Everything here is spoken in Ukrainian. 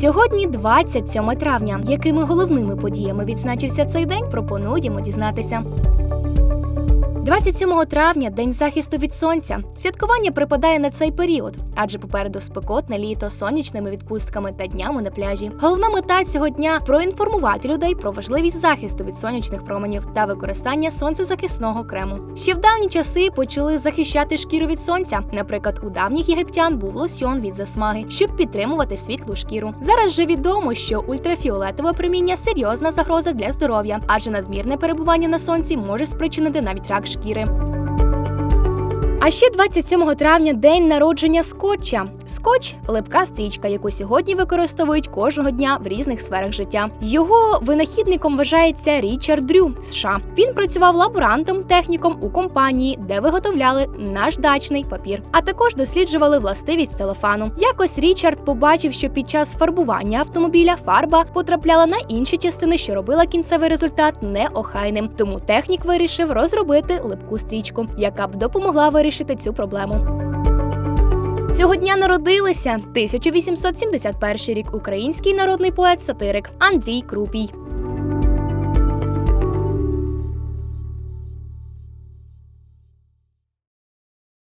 Сьогодні 27 травня. Якими головними подіями відзначився цей день, пропонуємо дізнатися. 27 травня день захисту від сонця. Святкування припадає на цей період, адже попереду спекотне літо сонячними відпустками та днями на пляжі. Головна мета цього дня проінформувати людей про важливість захисту від сонячних променів та використання сонцезахисного крему. Ще в давні часи почали захищати шкіру від сонця. Наприклад, у давніх єгиптян був лосьйон від засмаги, щоб підтримувати світлу шкіру. Зараз же відомо, що ультрафіолетове проміння серйозна загроза для здоров'я, адже надмірне перебування на сонці може спричинити навіть рак шкіри шкіри. А ще 27 травня день народження скотча. Скотч липка стрічка, яку сьогодні використовують кожного дня в різних сферах життя. Його винахідником вважається Річард Дрю США. Він працював лаборантом техніком у компанії, де виготовляли наждачний папір, а також досліджували властивість целофану. Якось Річард побачив, що під час фарбування автомобіля фарба потрапляла на інші частини, що робила кінцевий результат неохайним. Тому технік вирішив розробити липку стрічку, яка б допомогла вирішити цю проблему. Цього дня народилися 1871 рік український народний поет-сатирик Андрій Крупій.